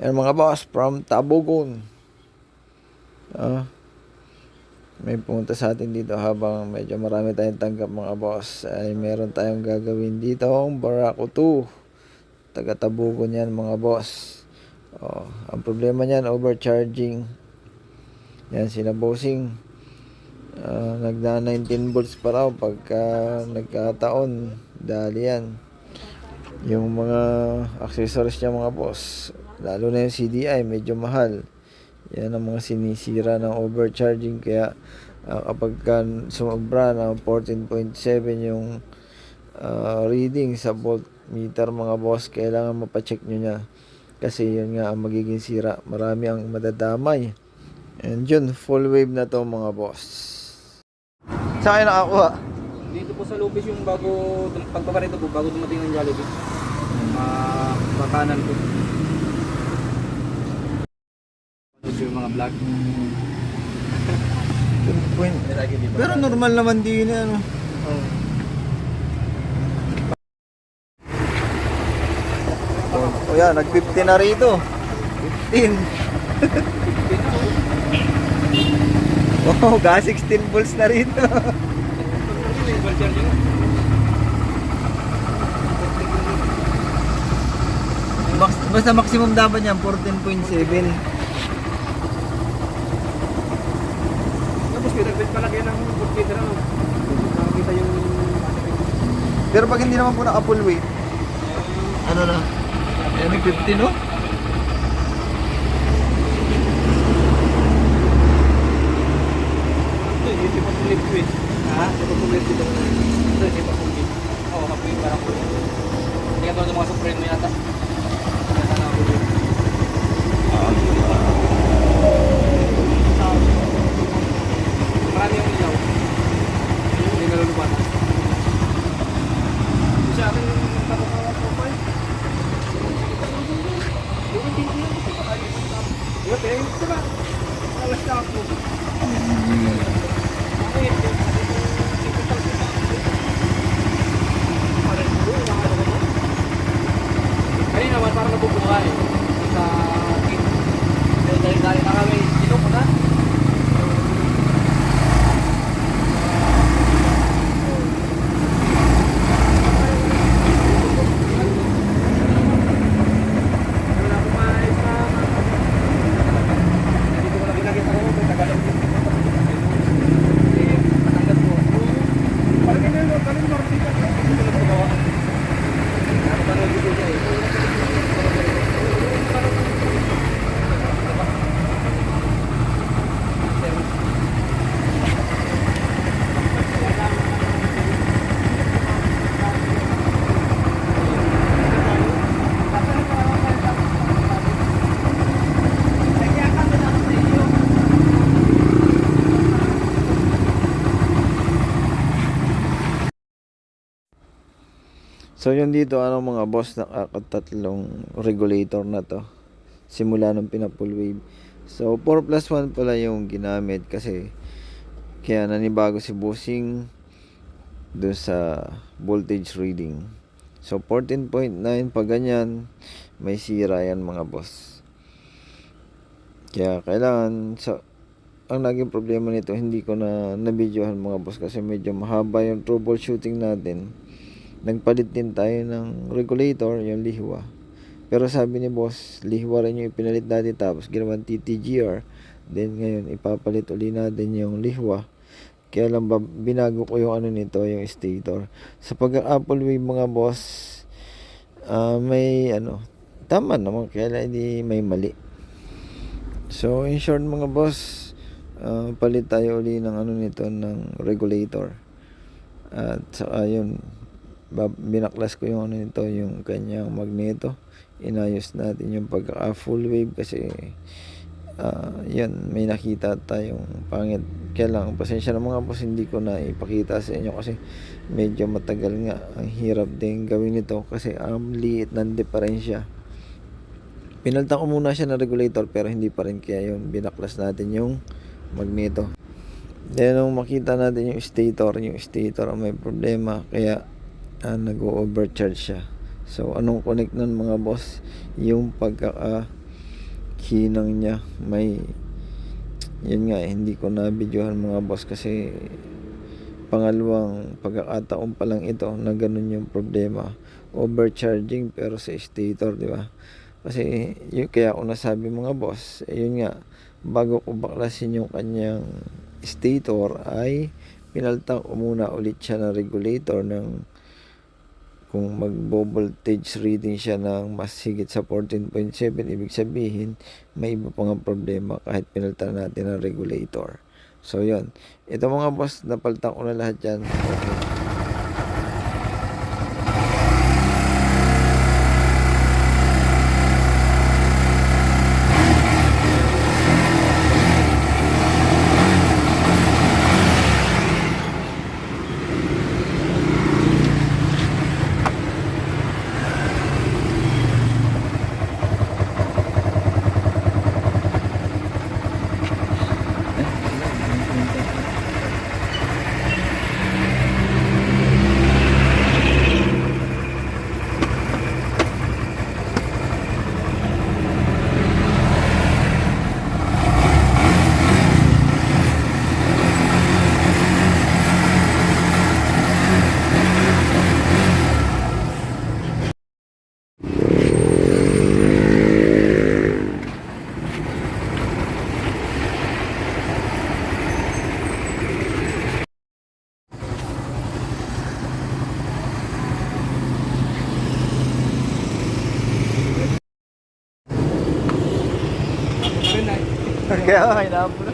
Yan mga boss, from Tabogon. Ah, may pumunta sa atin dito habang medyo marami tayong tanggap mga boss. Ay meron tayong gagawin dito ang Barako 2. Taga Tabogon yan mga boss. Oh, ang problema niyan, overcharging. Yan sila bossing. Ah, nagda 19 volts pa raw pagka nagkataon. Dali yan. Yung mga accessories niya mga boss, lalo na yung CDI, medyo mahal. Yan ang mga sinisira ng overcharging kaya ah, kapag ka sumobra ng 14.7 yung ah, reading sa voltmeter mga boss, kailangan mapacheck nyo niya. Kasi yun nga ang magiging sira. Marami ang madadamay. And yun, full wave na to mga boss. Sa akin nakakuha. Dito po sa Lubis yung bago, pagpaparito po, bago dumating ng Jollibee. Uh, pakanan po. Ano yung mga vlog? Point. Pero normal naman din yan. Ano. Oh. O yan, nag-50 na rito. 15. oh, ga 16 volts na rito. Basta maximum dapat niyan 14.7. Tapos kayo ng computer ano. Nakakita yung Pero pag hindi naman po naka full weight, ano na? Eh, may 50 no? ito, hindi pa pulit ko eh. Ha? Hindi pa pulit ito. Ito, hindi pa pulit. Oo, kapulit parang pulit. Hindi ka tulad ng mga supreme yata. Kaya sana ako pulit. Marami yung ilaw. Hindi na lulubatan. Sa akin yung tapawa profile. Yung hindi ko yun. Yung pero yung diba? Alas na ako. Kanina naman parang nabubuka eh. Sa kit. Dahil dahil dahil na kami. Sino ko na? Wala akong maayos na dito ko nakikita ko may tagalog din dito. Eh, matanggal ko. Parang ganyan, no? Parang martika ko. Hindi ko lang magawa. Parang dito siya eh. So yun dito, ano mga boss, nakakatatlong regulator na to. Simula nung pina-full wave. So 4 plus 1 pala yung ginamit kasi kaya nanibago si bossing doon sa voltage reading. So 14.9 pag ganyan, may sira yan mga boss. Kaya kailangan sa ang naging problema nito hindi ko na nabidyohan mga boss kasi medyo mahaba yung troubleshooting natin nagpalit din tayo ng regulator, yung lihwa. Pero sabi ni boss, lihwa rin yung ipinalit natin tapos ginawan TTGR. Then ngayon, ipapalit uli natin yung lihwa. Kaya lang ba, binago ko yung ano nito, yung stator. Sa pag-Apple Wave mga boss, ah, may ano, tama naman, kaya hindi may mali. So, in short mga boss, ah, palit tayo uli ng ano nito, ng regulator. At saka yun, binaklas ko yung ano nito, yung kanyang magneto. Inayos natin yung pagka full wave kasi ah yan, may nakita tayong pangit. Kaya pasensya na mga boss, hindi ko na ipakita sa inyo kasi medyo matagal nga. Ang hirap din gawin nito kasi ang liit ng diferensya. Pinaltan ko muna siya ng regulator pero hindi pa rin kaya yun. Binaklas natin yung magneto. Then nung makita natin yung stator, yung stator ang may problema kaya ah, nag-overcharge siya. So anong connect nun mga boss? Yung pagka ah, hinang niya may yun nga eh, hindi ko na videohan mga boss kasi pangalawang pagkakataon pa lang ito na ganun yung problema overcharging pero sa stator di ba kasi yun kaya ako nasabi mga boss eh, yun nga bago ko baklasin yung kanyang stator ay pinalta ko muna ulit siya ng regulator ng kung magbo voltage reading siya ng mas higit sa 14.7 ibig sabihin may iba pang problema kahit pinalitan natin ang regulator. So yun. Ito mga boss napalitan ko na lahat yan. Okay. Rin na. Kaya hinahabol na